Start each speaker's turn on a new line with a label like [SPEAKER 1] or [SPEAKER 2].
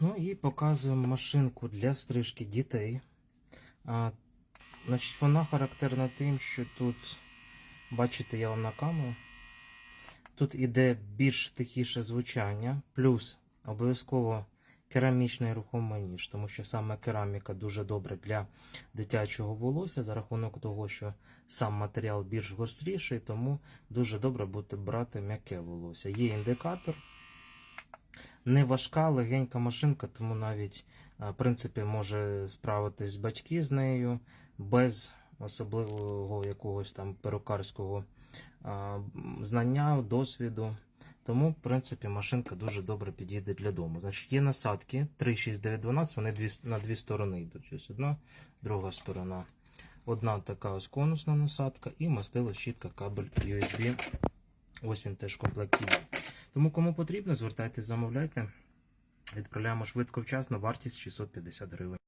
[SPEAKER 1] Ну і показуємо машинку для стрижки дітей. А, значить, вона характерна тим, що тут, бачите, я вам на камеру. Тут іде більш тихіше звучання, плюс обов'язково керамічний рухомий ніж, тому що саме кераміка дуже добре для дитячого волосся за рахунок того, що сам матеріал більш гостріший, тому дуже добре буде брати м'яке волосся. Є індикатор. Не важка, легенька машинка, тому навіть е, в принципі може справитись батьки з нею без особливого якогось там перукарського знання, досвіду. Тому, в принципі, машинка дуже добре підійде для дому. Значить, є насадки 3, 6, 9, 12, вони дві, на дві сторони йдуть. Ось одна, друга сторона. Одна така ось конусна насадка і мастило щітка кабель USB. Ось він теж в комплекті. Тому кому потрібно, звертайтесь, замовляйте. Відправляємо швидко вчасно, вартість 650 гривень.